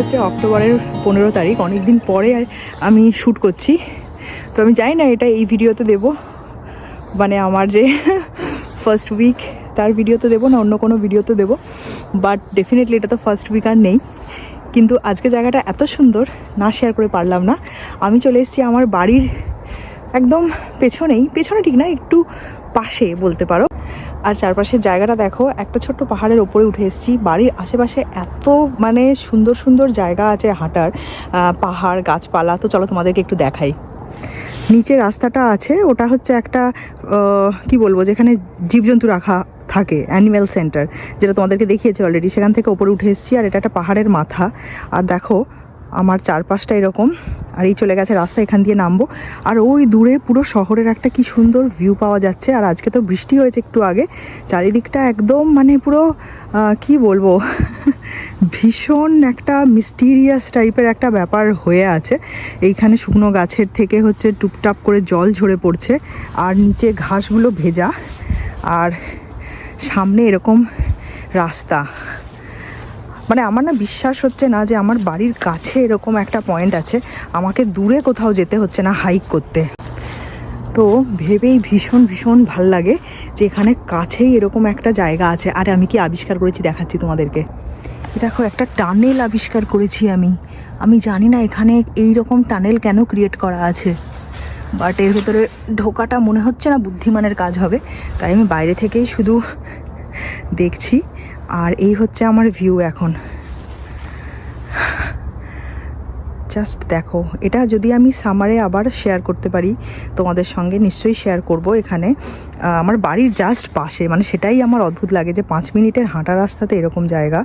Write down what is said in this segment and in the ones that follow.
হচ্ছে অক্টোবরের পনেরো তারিখ। অনেক দিন পরে আমি শ্যুট করছি। তো আমি জানি না এটা এই ভিডিওতে দেব। মানে আমার যে ফার্স্ট উইক তার ভিডিওতে দেবো না অন্য কোনো ভিডিওতে দেবো। বাট ডেফিনেটলি এটা তো ফার্স্ট উইক আর নেই। কিন্তু আজকে জায়গাটা এত সুন্দর, না শেয়ার করে পারলাম না। আমি চলে এসেছি আমার বাড়ির একদম পেছনেই। পেছনে ঠিক না, একটু পাশে বলতে পারো। আর চারপাশের জায়গাটা দেখো, একটা ছোট্ট পাহাড়ের ওপরে উঠে এসেছি। বাড়ির আশেপাশে এত মানে সুন্দর সুন্দর জায়গা আছে হাঁটার পাহাড়, গাছপালা। তো চলো তোমাদেরকে একটু দেখাই। নিচে রাস্তাটা আছে, ওটা হচ্ছে একটা কি বলব, যেখানে জীবজন্তু রাখা থাকে অ্যানিম্যাল সেন্টার যেটা তোমাদেরকে দেখিয়েছি অলরেডি সেখান থেকে ওপরে উঠে এসেছি আর এটা একটা পাহাড়ের মাথা। আর দেখো আমার চারপাশটা এরকম, আর এই চলে গেছে রাস্তা, এখান দিয়ে নামবো। আর ওই দূরে পুরো শহরের একটা কি সুন্দর ভিউ পাওয়া যাচ্ছে। আর আজকে তো বৃষ্টি হয়েছে একটু আগে। চারিদিকটা একদম মানে পুরো কি বলব, ভীষণ একটা মিস্টিরিয়াস টাইপের একটা ব্যাপার হয়ে আছে। এইখানে শুকনো গাছের থেকে হচ্ছে টুপটাপ করে জল ঝরে পড়ছে, আর নিচে ঘাসগুলো ভেজা। আর সামনে এরকম রাস্তা। মানে আমার না বিশ্বাস হচ্ছে না যে আমার বাড়ির কাছে এরকম একটা পয়েন্ট আছে। আমাকে দূরে কোথাও যেতে হচ্ছে না হাইক করতে। তো ভেবেই ভীষণ ভীষণ ভালো লাগে যে এখানে কাছেই এরকম একটা জায়গা আছে। আর আমি কি আবিষ্কার করেছি দেখাচ্ছি তোমাদেরকে। দেখো, একটা টানেল আবিষ্কার করেছি আমি। আমি জানি না এখানে এই রকম টানেল কেন ক্রিয়েট করা আছে। বাট এর ভেতরে ঢোকাটা মনে হচ্ছে না বুদ্ধিমানের কাজ হবে। তাই আমি বাইরে থেকেই শুধু দেখছি। আর এই হচ্ছে আমার ভিউ এখন। জাস্ট দেখো, এটা যদি আমি সামারে আবার শেয়ার করতে পারি, তোমাদের সঙ্গে নিশ্চয়ই শেয়ার করব এখানে। আমার বাড়ির জাস্ট পাশে মানে সেটাই আমার অদ্ভুত লাগে যে পাঁচ মিনিটের হাঁটা রাস্তাতে এরকম জায়গা।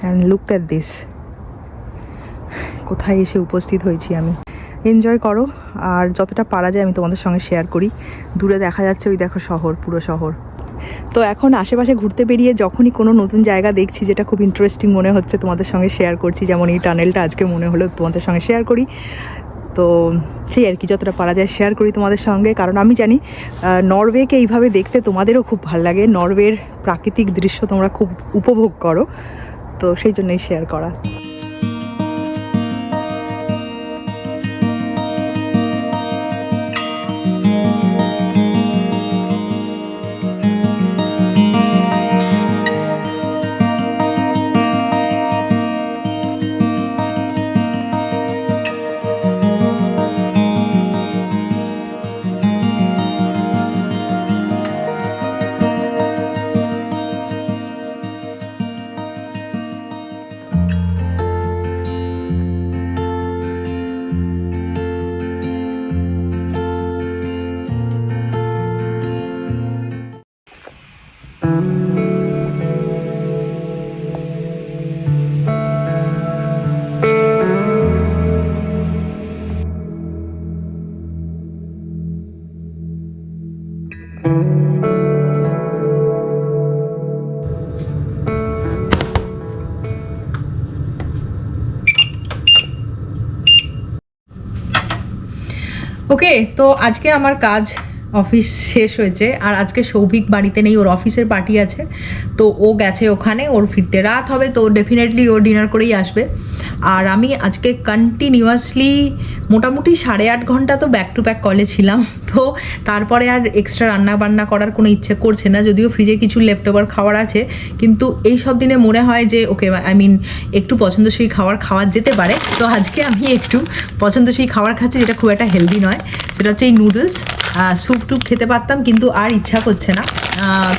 অ্যান্ড লুক অ্যাট দিস কোথায় এসে উপস্থিত হয়েছি আমি? এনজয় করো, আর যতটা পারা যায় আমি তোমাদের সঙ্গে শেয়ার করি। দূরে দেখা যাচ্ছে ওই দেখো শহর, পুরো শহর। তো এখন আশেপাশে ঘুরতে বেরিয়ে যখনই কোনো নতুন জায়গা দেখছি, যেটা খুব ইন্টারেস্টিং মনে হচ্ছে তোমাদের সঙ্গে শেয়ার করছি, যেমন এই টানেলটা আজকে মনে হলো তোমাদের সঙ্গে শেয়ার করি। তো সেই আর কি, যতটা পারা যায় শেয়ার করি তোমাদের সঙ্গে। কারণ আমি জানি নরওয়েকে এইভাবে দেখতে তোমাদেরও খুব ভালো লাগে। নরওয়ের প্রাকৃতিক দৃশ্য তোমরা খুব উপভোগ করো। তো সেই জন্যই শেয়ার করা। ওকে তো আজকে আমার কাজ অফিস শেষ হয়েছে, আর আজকে সৌভিক বাড়িতে নেই, ওর অফিসের পার্টি আছে। তো ও গেছে ওখানে, ওর ফিরতে রাত হবে, তো ডেফিনেটলি ও ডিনার করেই আসবে। আর আমি আজকে কন্টিনিউয়াসলি মোটামুটি সাড়ে আট ঘণ্টা তো ব্যাক টু ব্যাক কলে ছিলাম। তো তারপরে আর এক্সট্রা রান্না বান্না করার কোনো ইচ্ছে করছে না, যদিও ফ্রিজে কিছু লেফট ওভার আছে। কিন্তু এই সব দিনে মনে হয় যে ওকে আই মিন একটু পছন্দসই খাবার খাওয়া যেতে পারে। তো আজকে আমি একটু পছন্দসই খাবার খাচ্ছি, যেটা খুব একটা হেলদি নয়। সেটা হচ্ছে এই নুডলস স্যুপ টুপ খেতে পারতাম, কিন্তু আর ইচ্ছা করছে না।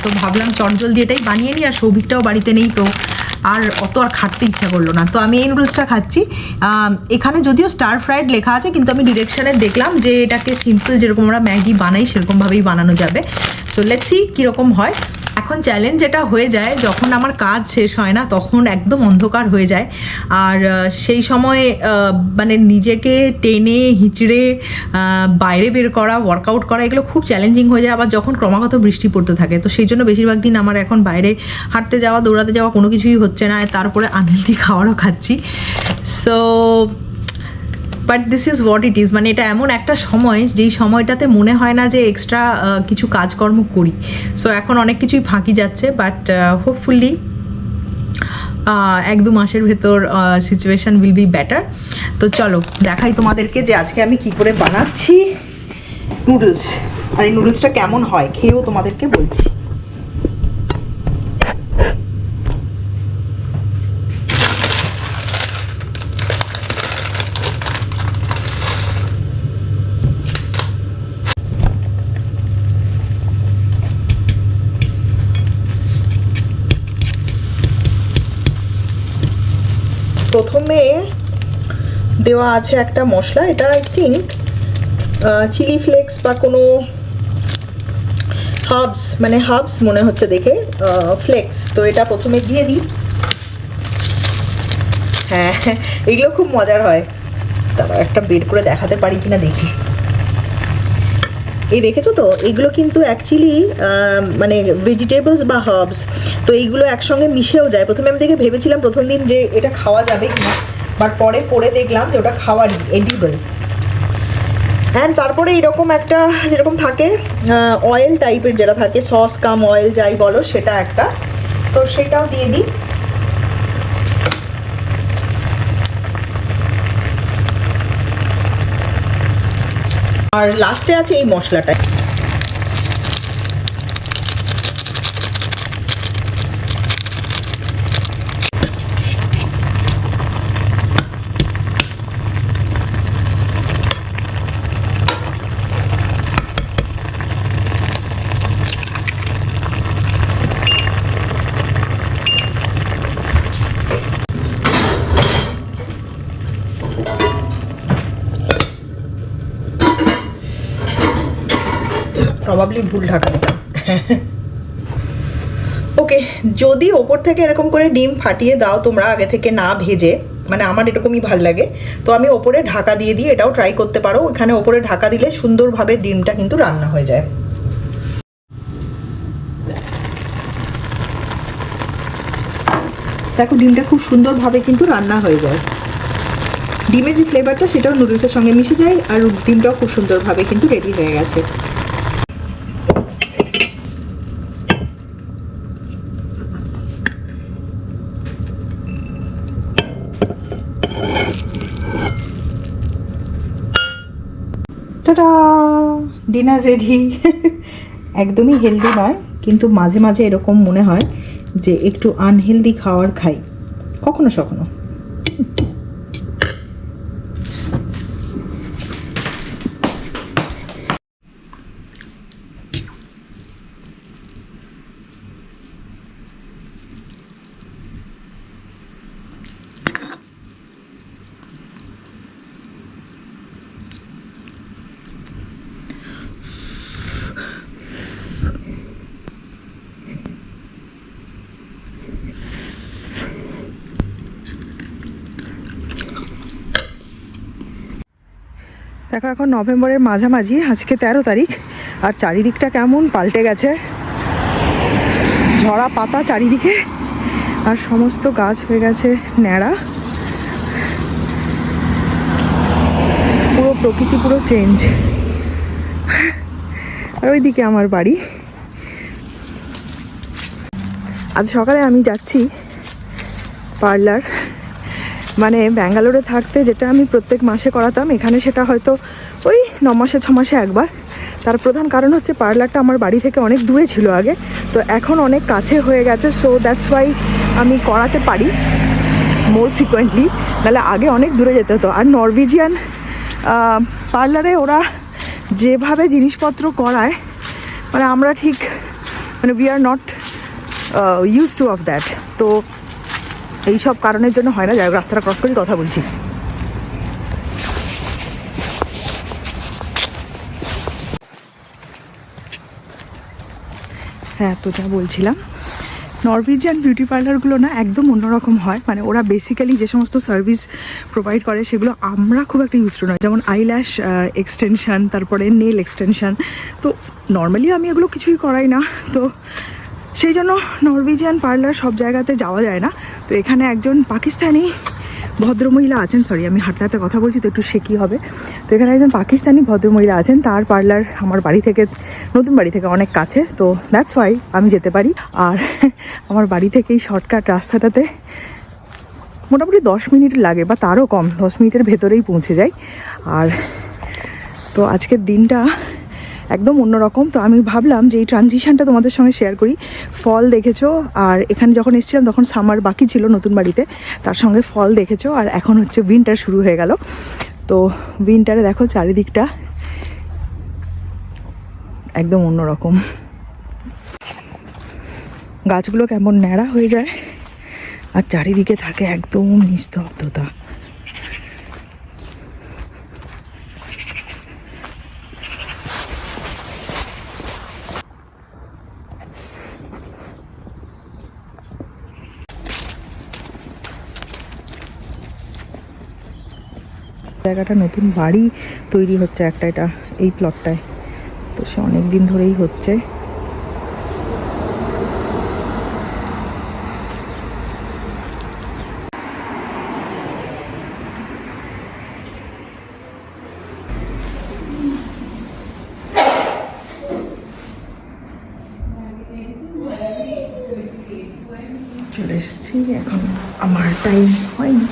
তো ভাবলাম চটজলদি এটাই বানিয়ে নিই, আর সৌভিকটাও বাড়িতে নেই, তো আর অত আর খাটতে ইচ্ছা করল না। তো আমি এই নুডলসটা খাচ্ছি। এখানে যদিও স্টার ফ্রাইড লেখা আছে, কিন্তু আমি ডিরেকশানে দেখলাম যে এটাকে সিম্পল যেরকম আমরা ম্যাগি বানাই সেরকমভাবেই বানানো যাবে। তো লেটসি কীরকম হয়। এখন চ্যালেঞ্জ যেটা হয়ে যায়, যখন আমার কাজ শেষ হয় না, তখন একদম অন্ধকার হয়ে যায়। আর সেই সময় মানে নিজেকে টেনে হিঁচড়ে বাইরে বের করা ওয়ার্কআউট করা, এগুলো খুব চ্যালেঞ্জিং হয়ে যায়। আবার যখন ক্রমাগত বৃষ্টি পড়তে থাকে, তো সেই জন্য বেশিরভাগ দিন আমার এখন বাইরে হাঁটতে যাওয়া, দৌড়াতে যাওয়া কোনো কিছুই হচ্ছে না। তারপরে আনহেলদি খাবারও খাচ্ছি। So but this is what it is মানে এটা এমন একটা সময়, যেই সময়টাতে মনে হয় না যে এক্সট্রা কিছু কাজকর্ম করি। সো এখন অনেক কিছুই ফাঁকি যাচ্ছে বাট হোপফুলি এক দু মাসের ভেতর সিচুয়েশন উইল বি বেটার তো চলো, দেখাই তোমাদেরকে যে আজকে আমি কি করে বানাচ্ছি। নুডলস আর এই নুডলসটা কেমন হয়, খেয়েও তোমাদেরকে বলছি। প্রথমে দেওয়া আছে একটা মশলা, এটা আই থিঙ্ক চিলি ফ্লেক্স বা কোনো হাবস মানে হাবস মনে হচ্ছে দেখে ফ্লেক্স তো এটা প্রথমে দিয়ে দিই। হ্যাঁ এগুলো খুব মজার হয়। তারপর একটা বের করে দেখাতে পারি কিনা দেখি। এই দেখেছ তো? এগুলো কিন্তু অ্যাকচুয়ালি মানে ভেজিটেবলস বা হার্বস তো এইগুলো একসঙ্গে মিশেও যায়। প্রথমে আমি দেখে ভেবেছিলাম প্রথম দিন যে এটা খাওয়া যাবে কিনা বাট পরে পরে দেখলাম যে ওটা খাওয়ারই এডিবল অ্যান্ড তারপরে এরকম একটা যেরকম থাকে অয়েল টাইপের যেটা থাকে সস কাম অয়েল যাই বলো, সেটা একটা। তো সেটাও দিয়ে দিই। আর লাস্টে আছে এই মশলাটা প্রবাবলি ভুল ঢাকা দিলাম ওকে, যদি ওপর থেকে এরকম করে ডিম ফাটিয়ে দাও তোমরা আগে থেকে না ভেজে মানে আমার এরকমই ভালো লাগে, তো আমি ওপরে ঢাকা দিয়ে দিই এটাও ট্রাই করতে পারো। এখানে ওপরে ঢাকা দিলে সুন্দরভাবে ডিমটা কিন্তু রান্না হয়ে যায়। দেখো, ডিমটা খুব সুন্দরভাবে কিন্তু রান্না হয়ে যায়। ডিমের যে ফ্লেভারটা সেটাও নুডলসের সঙ্গে মিশে যায়, আর ডিমটাও খুব সুন্দরভাবে কিন্তু রেডি হয়ে গেছে। ডিনার রেডি একদমই হেলদি নয়, কিন্তু মাঝে মাঝে এরকম মনে হয় যে একটু আনহেলদি খাওয়ার খাই। কখনো সখনো দেখো, এখন নভেম্বরের মাঝামাঝি, আজকে তেরো তারিখ, আর চারিদিকটা কেমন পাল্টে গেছে। ঝরা পাতা চারিদিকে, আর সমস্ত গাছ হয়ে গেছে ন্যাড়া। পুরো প্রকৃতি পুরো চেঞ্জ আর ওইদিকে আমার বাড়ি। আজ সকালে আমি যাচ্ছি পার্লার। মানে ব্যাঙ্গালোরে থাকতে যেটা আমি প্রত্যেক মাসে করাতাম, এখানে সেটা হয়তো ওই ন মাসে, ছ মাসে একবার। তার প্রধান কারণ হচ্ছে পার্লারটা আমার বাড়ি থেকে অনেক দূরে ছিল আগে, তো এখন অনেক কাছে হয়ে গেছে সো দ্যাটস ওয়াই আমি করাতে পারি মোর ফ্রিকোয়েন্টলি নাহলে আগে অনেক দূরে যেতে হতো। আর নরওয়েজিয়ান পার্লারে ওরা যেভাবে জিনিসপত্র করায় মানে আমরা ঠিক মানে we are not used to of that তো এই সব কারণের জন্য হয় না। যাই রাস্তাটা ক্রস করেই কথা বলছি। হ্যাঁ তো যা বলছিলাম। নরওয়েজিয়ান বিউটি পার্লারগুলো না একদম অন্যরকম হয়। মানে ওরা বেসিক্যালি যে সমস্ত সার্ভিস প্রোভাইড করে, সেগুলো আমরা খুব একটা ইউজ নয় যেমন আইল্যাশ এক্সটেনশান তারপরে নেল এক্সটেনশান তো নর্মালি আমি এগুলো কিছুই করাই না। তো সেই জন্য নরওয়েজিয়ান পার্লার সব জায়গাতে যাওয়া যায় না। তো এখানে একজন পাকিস্তানি ভদ্রমহিলা আছেন। সরি আমি হাঁটতে কথা বলছি, তো একটু শেকি হবে? তো এখানে একজন পাকিস্তানি ভদ্রমহিলা আছেন। তার পার্লার আমার বাড়ি থেকে, নতুন বাড়ি থেকে অনেক কাছে। তো দ্যাটস ওয়াই আমি যেতে পারি। আর আমার বাড়ি থেকে এই শর্টকাট রাস্তাটাতে মোটামুটি দশ মিনিট লাগে, বা তারও কম, দশ মিনিটের ভেতরেই পৌঁছে যাই। আর তো আজকের দিনটা একদম অন্যরকম। তো আমি ভাবলাম যে এই ট্রানজিশানটা তোমাদের সঙ্গে শেয়ার করি। ফল দেখেছ, আর এখানে যখন এসেছিলাম তখন সামার বাকি ছিল নতুন বাড়িতে। তার সঙ্গে ফল দেখেছ, আর এখন হচ্ছে উইন্টার শুরু হয়ে গেল। তো উইন্টারে দেখো চারিদিকটা একদম অন্যরকম। গাছগুলো কেমন ন্যাড়া হয়ে যায়, আর চারিদিকে থাকে একদম নিস্তব্ধতা। জায়গাটা, নতুন বাড়ি তৈরি হচ্ছে একটা, এটা, এই প্লটটায় তো সে অনেক দিন ধরেই হচ্ছে। চলে এসেছি, এখন আমার টাইম হয়নি।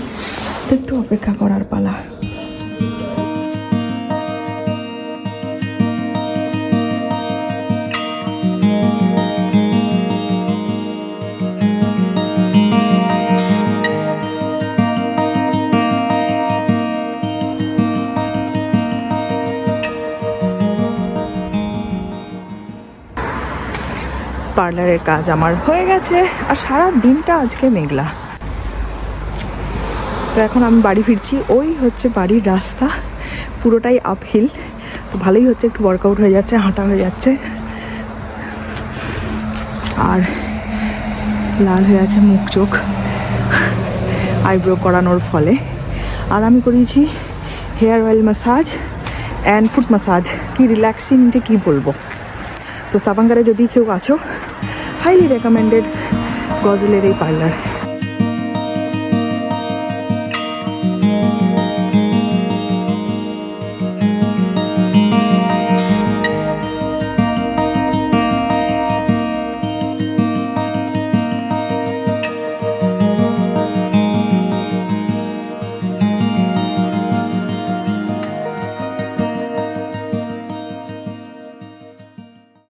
তো একটু অপেক্ষা করার পালা। পার্লারের কাজ আমার হয়ে গেছে আর সারা দিনটা আজকে মেঘলা। তো এখন আমি বাড়ি ফিরছি, ওই হচ্ছে বাড়ির রাস্তা, পুরোটাই আপহিল তো ভালোই হচ্ছে, একটু ওয়ার্কআউট হয়ে যাচ্ছে, হাঁটা হয়ে যাচ্ছে। আর লাল হয়ে আছে মুখ চোখ আইব্রো করানোর ফলে। আর আমি করিয়েছি hair oil massage and foot massage কি রিল্যাক্সিং যে কী বলব। তো সাবাঙ্গারে যদি কেউ আছো হাইলি রেকমেন্ডেড গজলের এই পার্লার